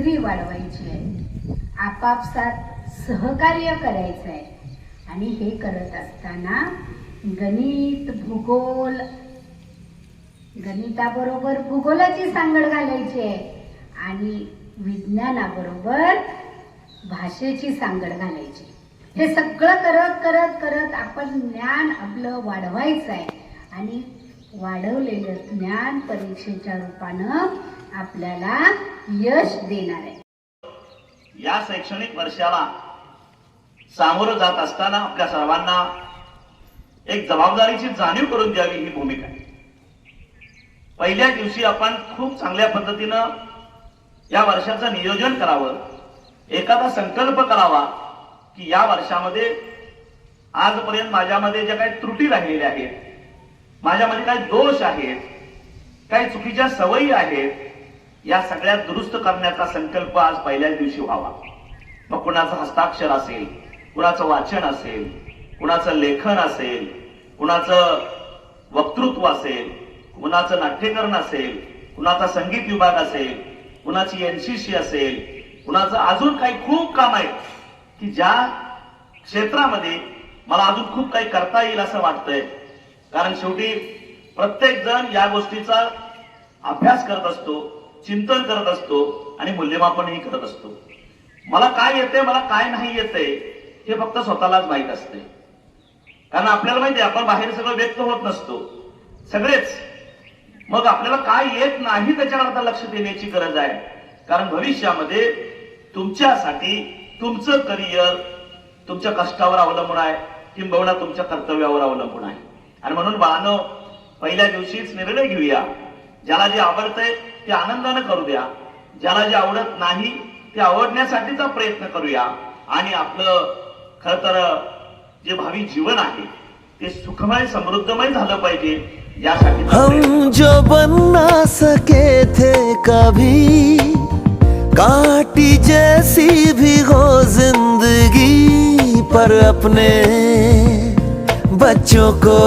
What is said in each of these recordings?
आहे वाढवायची आहे. आपापसात सहकार्य करायचं आहे. आणि हे करत असताना गणित भूगोल गणिताबरोबर भूगोलाची सांगड घालायची आहे. आणि विज्ञानाबरोबर भाषेची सांगड घालायची हे सगळं करत करत करत आपण ज्ञान आपलं वाढवायचं आहे. आणि वाढवलेलं ज्ञान परीक्षेच्या रूपानं आपल्याला यश देणार आहे. या शैक्षणिक वर्षाला सामोरं जात असताना आपल्या सर्वांना एक जबाबदारीची जाणीव करून द्यावी ही भूमिका आहे. पहिल्या दिवशी आपण खूप चांगल्या पद्धतीनं या वर्षाचं नियोजन करावं एखादा संकल्प करावा की या वर्षामध्ये आजपर्यंत माझ्यामध्ये ज्या काही त्रुटी राहिलेल्या आहेत माझ्यामध्ये काही दोष आहेत काही चुकीच्या सवयी आहेत या सगळ्या दुरुस्त करण्याचा संकल्प आज पहिल्याच दिवशी व्हावा. मग कुणाचं हस्ताक्षर असेल कुणाचं वाचन असेल कुणाचं लेखन असेल कुणाचं वक्तृत्व असेल कुणाचं नाट्यकरण असेल कुणाचा संगीत विभाग असेल कुणाची एनसीसी असेल कुणाचं अजून काही खूप काम आहे की ज्या क्षेत्रामध्ये मला अजून खूप काही करता येईल असं वाटतंय. कारण शेवटी प्रत्येक जण या गोष्टीचा अभ्यास करत असतो. चिंतन करत असतो आणि मूल्यमापनही करत असतो. मला काय येते मला काय नाही येते हे फक्त स्वतःलाच माहीत असते. कारण आपल्याला माहिती आहे आपण बाहेर सगळं व्यक्त होत नसतो. सगळेच. मग आपल्याला काय येत नाही त्याच्यावर आता लक्ष देण्याची गरज आहे. कारण भविष्यामध्ये तुमच्यासाठी तुमचं करिअर तुमच्या कष्टावर अवलंबून आहे किंबहुना तुमच्या कर्तव्यावर अवलंबून आहे. आणि म्हणून बाळानो पहिल्या दिवशीच निर्णय घेऊया. ज्याला जे आवडतंय ते आनंदानं करू द्या ज्याला जे आवडत नाही ते आवडण्यासाठीचा प्रयत्न करूया. आणि आपलं खर तर जे भावी जीवन आहे ते सुखमय समृद्धमय झालं पाहिजे यासाठी हम जो बन ना सके थे कभी काटी जैसी भी हो जिंदगी पर अपने बच्चों को।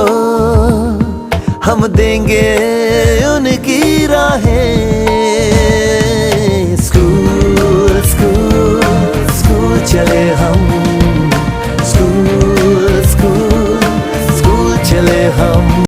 हम देंगे उनकी राहें।